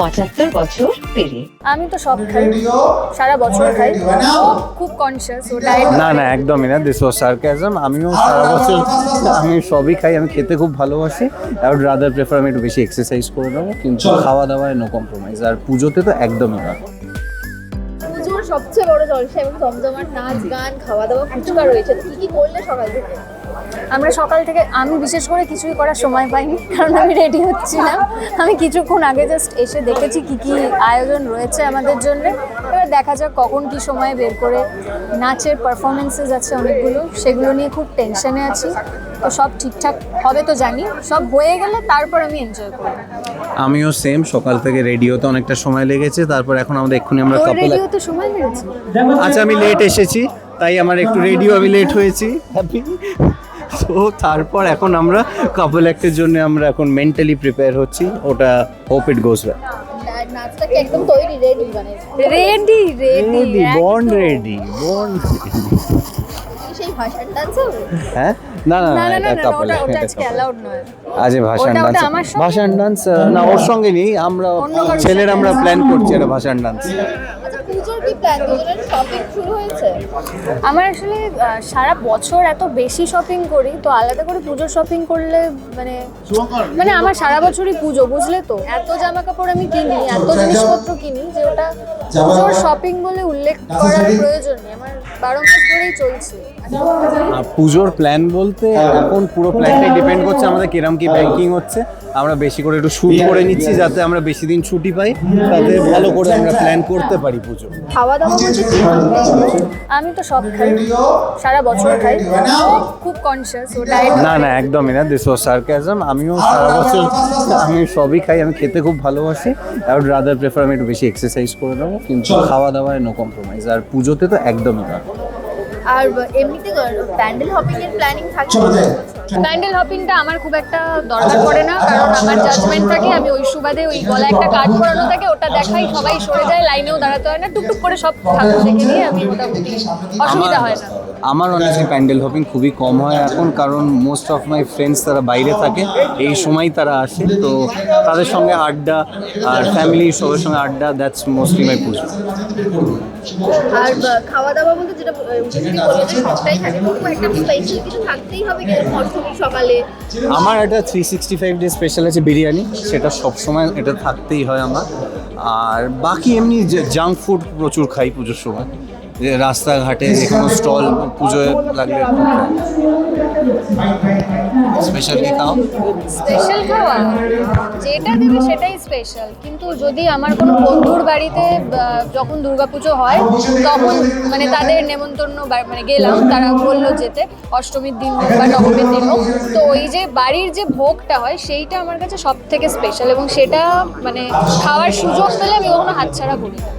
পঁচাত্তর বছর পেরিয়ে। আমি তো সব খাই। সারা বছর খাই। খুব কনসিয়াস ও ডায়েট না না একদমই না দিস ওয়াজ সার্কাজম আমিও সারা বছর আমি সবই খাই আমি খেতে খুব ভালোবাসি। আই উড রাদার প্রেফার আমি একটু বেশি এক্সারসাইজ করে নেব কিন্তু খাওয়া দাওয়ায় নো কম্প্রোমাইজ আর পুজোতে তো একদমই না। পুজোর সবচেয়ে বড় জলসা এবং জমজমাট নাচ গান খাওয়া দাওয়া ফুচকা রয়েছে। কি কি করলে সকাল থেকে? আমরা সকাল থেকে আমি বিশেষ করে কিছুই করার সময় পাইনি কারণ আমি রেডি হচ্ছি না আমি কিছুক্ষণ আগে জাস্ট এসে দেখেছি কি কি আয়োজন রয়েছে আমাদের জন্য। এবার দেখা যাক কখন কি সময় বের করে নাচের পারফরমেন্সেস আছে অনেকগুলো সেগুলো নিয়ে খুব টেনশনে আছি। তো সব ঠিকঠাক হবে তো জানি সব হয়ে গেলে তারপর আমি এনজয় করব। আমিও সেম সকাল থেকে রেডিওতে অনেকটা সময় লেগেছে তারপর এখন আমাদের এক্ষুনি আমরা তোর কাপল রেডি সময় লেগেছে? আচ্ছা আমি লেট এসেছি তাই আমার একটু রেডিও আমি লেট হয়েছি। হ্যাপি তো তারপর এখন আমরা কাপল অ্যাক্টের জন্য আমরা এখন মেন্টালি প্রিপেয়ার হচ্ছি। ওটা হোপ ইট গোজ ওয়েল আর একদম তৈরি রেডি মানে? Ready ready ready born ready born সেই ভাষার ডান্স হবে? হ্যাঁ? না না না এটা কাপল আজ ওটা ডান্স? ভাষণ ডান্স না ওর সঙ্গে নেই আমরা ছেলের আমরা প্ল্যান করছি একটা ভাষণ ডান্স আচ্ছা পুজোর কি প্ল্যান দুজনের শপিং শুরু হয়েছে? আমার আসলে সারা বছর এত বেশি শপিং করি তো আলাদা করে পুজোর শপিং করলে মানে মানে আমার সারা বছরই পুজো বুঝলে তো? এত জামা কাপড় আমি কিনি এত জিনিসপত্র কিনি যে ওটা পুজোর শপিং বলে উল্লেখ করার প্রয়োজন নেই আমার বারো মাস ধরেই চলছে। পুজোর প্ল্যান বলতে এখন পুরো প্ল্যানটাই ডিপেন্ড করছে আমাদের কিরম কি ব্যাংকিং হচ্ছে। আমরা বেশি করে একটু শুট করে নিচ্ছি যাতে আমরা বেশি দিন ছুটি পাই তাতে ভালো করে আমরা প্ল্যান করতে পারি পুজো। খাওয়া দাওয়া বলতে কি? আমি তো সব খাই। সারা বছর খাই। খুব কনসিয়াস ও ডায়েট না না একদমই না। দিস ওয়াজ সার্কাজম আমিও সারা বছর আমি সবই খাই। আমি খেতে খুব ভালোবাসি। আই উড রাদার প্রেফার আমি একটু বেশি এক্সারসাইজ করে নেব। কিন্তু খাওয়া দাওয়ায় নো কম্প্রোমাইজ আর পুজোতে তো একদমই না। আর এমনিতে প্যান্ডেল হপিং এর প্ল্যানিং থাকে প্যান্ডেল হপিংটা আমার খুব একটা দরকার পড়ে না, কারণ আমার জাজমেন্ট থাকে, আমি ওই সুবাদে ওই গলা একটা কার্ড পরানো থাকে, ওটা দেখাই সবাই সরে যায়, লাইনেও দাঁড়াতে হয় না, টুকটুক করে সব ঠাকুর দেখে নিয়ে আমি মোটামুটি অসুবিধা হয় না। আমার অনেকই প্যান্ডেল হপিং খুবই কম হয় এখন কারণ মোস্ট অফ মাই ফ্রেন্ডস তারা বাইরে থাকে এই সময় তারা আসে তো তাদের সঙ্গে আড্ডা আর ফ্যামিলির সবার সঙ্গে আড্ডা দ্যাটস মোস্টলি মাই পুজো। আর খাওয়া দাওয়া বলতে যেটা আহ, উঠে বলল যে সবটাই থাকে একটা কিছু থাকতেই হবে সকালে? আমার একটা three sixty five day special আছে বিরিয়ানি সেটা সবসময় এটা থাকতেই হয় আমার। আর বাকি এমনি জাঙ্ক ফুড প্রচুর খাই পুজোর সময়। রাস্তাঘাটে কোনো স্টল, পুজোয় লাগলে স্পেশাল কি খাও? স্পেশাল খাওয়া? যেটা দেবে সেটাই স্পেশাল কিন্তু যদি আমার কোনো বন্ধুর বাড়িতে যখন দুর্গাপুজো হয়, তখন মানে তাদের নেমন্তন্ন মানে গেলাম, তারা বলল যেতে, অষ্টমীর দিন হোক বা নবমীর দিন হোক। তো ওই যে বাড়ির যে ভোগটা হয়, সেইটা আমার কাছে সব থেকে স্পেশাল এবং সেটা মানে খাওয়ার সুযোগ পেলে আমি কখনো হাতছাড়া করি না।